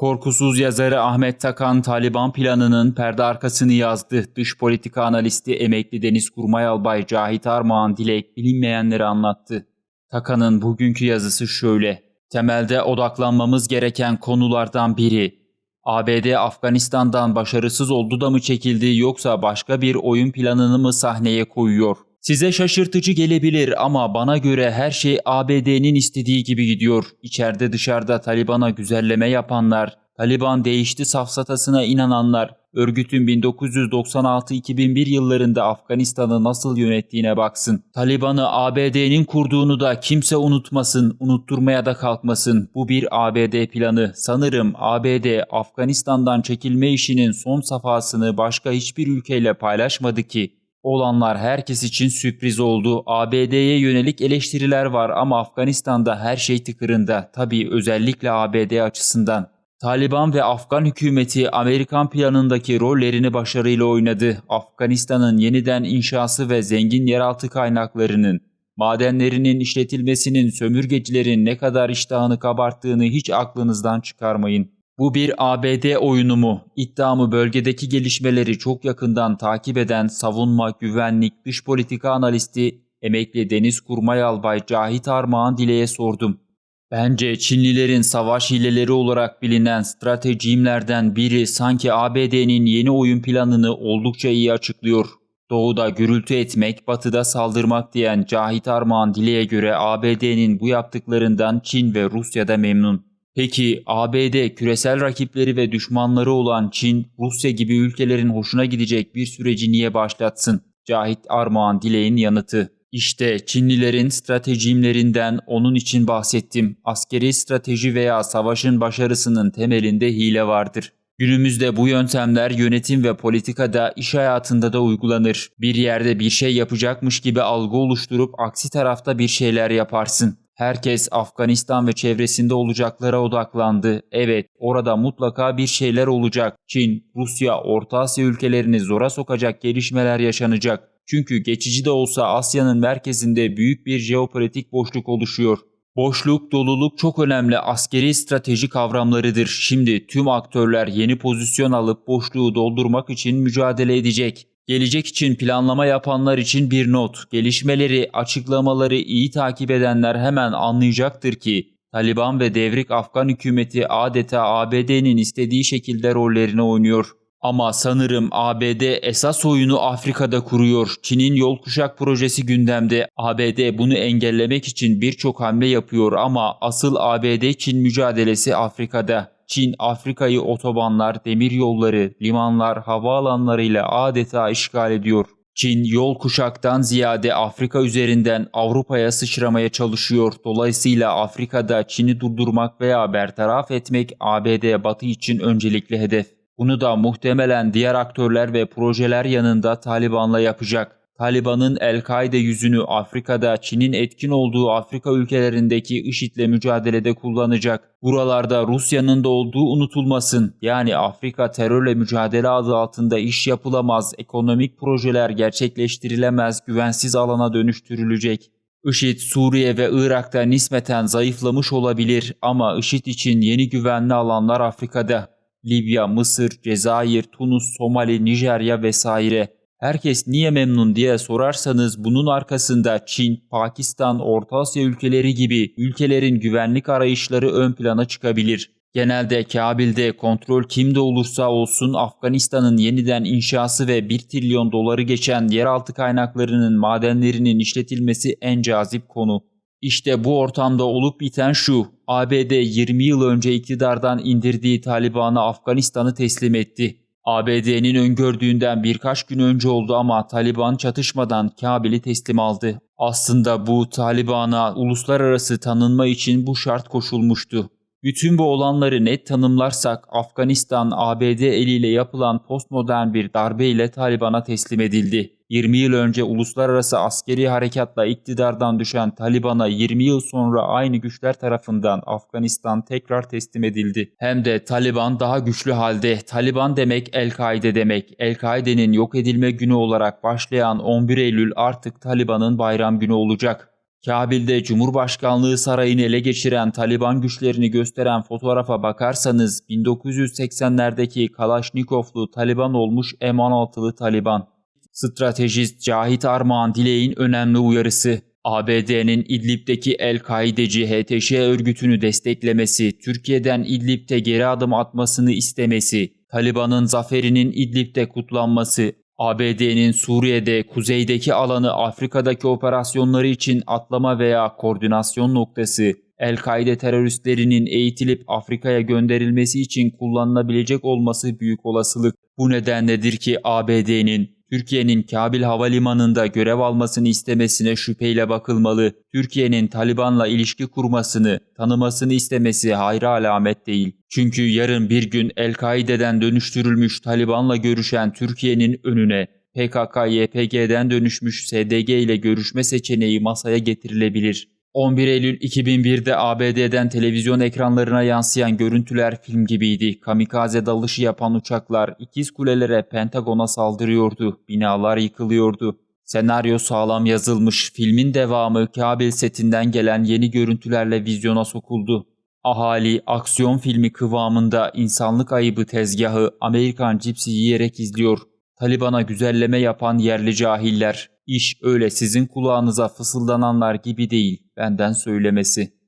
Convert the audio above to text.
Korkusuz yazarı Ahmet Takan Taliban planının perde arkasını yazdı. Dış politika analisti emekli Deniz Kurmay Albay Cahit Armağan Dilek bilinmeyenleri anlattı. Takan'ın bugünkü yazısı şöyle. Temelde odaklanmamız gereken konulardan biri. ABD Afganistan'dan başarısız oldu da mı çekildi yoksa başka bir oyun planını mı sahneye koyuyor? Size şaşırtıcı gelebilir ama bana göre her şey ABD'nin istediği gibi gidiyor. İçeride dışarıda Taliban'a güzelleme yapanlar, Taliban değişti safsatasına inananlar, örgütün 1996-2001 yıllarında Afganistan'ı nasıl yönettiğine baksın. Taliban'ı ABD'nin kurduğunu da kimse unutmasın, unutturmaya da kalkmasın. Bu bir ABD planı. Sanırım ABD Afganistan'dan çekilme işinin son safhasını başka hiçbir ülkeyle paylaşmadı ki. Olanlar herkes için sürpriz oldu. ABD'ye yönelik eleştiriler var ama Afganistan'da her şey tıkırında. Tabii özellikle ABD açısından. Taliban ve Afgan hükümeti Amerikan planındaki rollerini başarıyla oynadı. Afganistan'ın yeniden inşası ve zengin yeraltı kaynaklarının, madenlerinin işletilmesinin sömürgecilerin ne kadar iştahını kabarttığını hiç aklınızdan çıkarmayın. Bu bir ABD oyunu mu? İddiamı bölgedeki gelişmeleri çok yakından takip eden savunma, güvenlik, dış politika analisti emekli Deniz Kurmay Albay Cahit Armağan Dile'ye sordum. Bence Çinlilerin savaş hileleri olarak bilinen stratejimlerden biri sanki ABD'nin yeni oyun planını oldukça iyi açıklıyor. Doğuda gürültü etmek, batıda saldırmak diyen Cahit Armağan Dile'ye göre ABD'nin bu yaptıklarından Çin ve Rusya'da memnun. Peki ABD küresel rakipleri ve düşmanları olan Çin, Rusya gibi ülkelerin hoşuna gidecek bir süreci niye başlatsın? Cahit Armağan Dilek'in yanıtı. İşte Çinlilerin stratejimlerinden onun için bahsettim. Askeri strateji veya savaşın başarısının temelinde hile vardır. Günümüzde bu yöntemler yönetim ve politikada, iş hayatında da uygulanır. Bir yerde bir şey yapacakmış gibi algı oluşturup aksi tarafta bir şeyler yaparsın. Herkes Afganistan ve çevresinde olacaklara odaklandı. Evet, orada mutlaka bir şeyler olacak. Çin, Rusya, Orta Asya ülkelerini zora sokacak gelişmeler yaşanacak. Çünkü geçici de olsa Asya'nın merkezinde büyük bir jeopolitik boşluk oluşuyor. Boşluk, doluluk çok önemli askeri strateji kavramlarıdır. Şimdi tüm aktörler yeni pozisyon alıp boşluğu doldurmak için mücadele edecek. Gelecek için planlama yapanlar için bir not. Gelişmeleri, açıklamaları iyi takip edenler hemen anlayacaktır ki Taliban ve devrik Afgan hükümeti adeta ABD'nin istediği şekilde rollerini oynuyor. Ama sanırım ABD esas oyunu Afrika'da kuruyor. Çin'in yol kuşak projesi gündemde. ABD bunu engellemek için birçok hamle yapıyor ama asıl ABD-Çin mücadelesi Afrika'da. Çin Afrika'yı otobanlar, demir yolları, limanlar, havaalanlarıyla adeta işgal ediyor. Çin yol kuşaktan ziyade Afrika üzerinden Avrupa'ya sıçramaya çalışıyor. Dolayısıyla Afrika'da Çin'i durdurmak veya bertaraf etmek ABD Batı için öncelikli hedef. Bunu da muhtemelen diğer aktörler ve projeler yanında Taliban'la yapacak. Taliban'ın El-Kaide yüzünü Afrika'da Çin'in etkin olduğu Afrika ülkelerindeki IŞİD'le mücadelede kullanacak. Buralarda Rusya'nın da olduğu unutulmasın. Yani Afrika terörle mücadele adı altında iş yapılamaz, ekonomik projeler gerçekleştirilemez, güvensiz alana dönüştürülecek. IŞİD Suriye ve Irak'ta nispeten zayıflamış olabilir ama IŞİD için yeni güvenli alanlar Afrika'da. Libya, Mısır, Cezayir, Tunus, Somali, Nijerya vesaire. Herkes niye memnun diye sorarsanız bunun arkasında Çin, Pakistan, Orta Asya ülkeleri gibi ülkelerin güvenlik arayışları ön plana çıkabilir. Genelde Kabil'de kontrol kimde olursa olsun Afganistan'ın yeniden inşası ve 1 trilyon doları geçen yeraltı kaynaklarının madenlerinin işletilmesi en cazip konu. İşte bu ortamda olup biten şu. ABD 20 yıl önce iktidardan indirdiği Taliban'a Afganistan'ı teslim etti. ABD'nin öngördüğünden birkaç gün önce oldu ama Taliban çatışmadan Kabil'i teslim aldı. Aslında bu Taliban'a uluslararası tanınma için bu şart koşulmuştu. Bütün bu olanları net tanımlarsak Afganistan ABD eliyle yapılan postmodern bir darbe ile Taliban'a teslim edildi. 20 yıl önce uluslararası askeri harekatla iktidardan düşen Taliban'a 20 yıl sonra aynı güçler tarafından Afganistan tekrar teslim edildi. Hem de Taliban daha güçlü halde. Taliban demek El-Kaide demek. El-Kaide'nin yok edilme günü olarak başlayan 11 Eylül artık Taliban'ın bayram günü olacak. Kabil'de Cumhurbaşkanlığı sarayını ele geçiren Taliban güçlerini gösteren fotoğrafa bakarsanız 1980'lerdeki Kalaşnikovlu Taliban olmuş M16'lı Taliban. Stratejist Cahit Armağan Dilek'in önemli uyarısı. ABD'nin İdlib'deki El-Kaideci HTŞ örgütünü desteklemesi, Türkiye'den İdlib'de geri adım atmasını istemesi, Taliban'ın zaferinin İdlib'de kutlanması, ABD'nin Suriye'de kuzeydeki alanı Afrika'daki operasyonları için atlama veya koordinasyon noktası, El-Kaide teröristlerinin eğitilip Afrika'ya gönderilmesi için kullanılabilecek olması büyük olasılık. Bu nedenledir ki ABD'nin Türkiye'nin Kabil Havalimanı'nda görev almasını istemesine şüpheyle bakılmalı. Türkiye'nin Taliban'la ilişki kurmasını, tanımasını istemesi hayra alamet değil. Çünkü yarın bir gün El-Kaide'den dönüştürülmüş Taliban'la görüşen Türkiye'nin önüne PKK-YPG'den dönüşmüş SDG ile görüşme seçeneği masaya getirilebilir. 11 Eylül 2001'de ABD'den televizyon ekranlarına yansıyan görüntüler film gibiydi. Kamikaze dalışı yapan uçaklar ikiz kulelere Pentagon'a saldırıyordu. Binalar yıkılıyordu. Senaryo sağlam yazılmış. Filmin devamı Kabil setinden gelen yeni görüntülerle vizyona sokuldu. Ahali aksiyon filmi kıvamında insanlık ayıbı tezgahı Amerikan cipsi yiyerek izliyor. Taliban'a güzelleme yapan yerli cahiller. İş öyle sizin kulağınıza fısıldananlar gibi değil, benden söylemesi.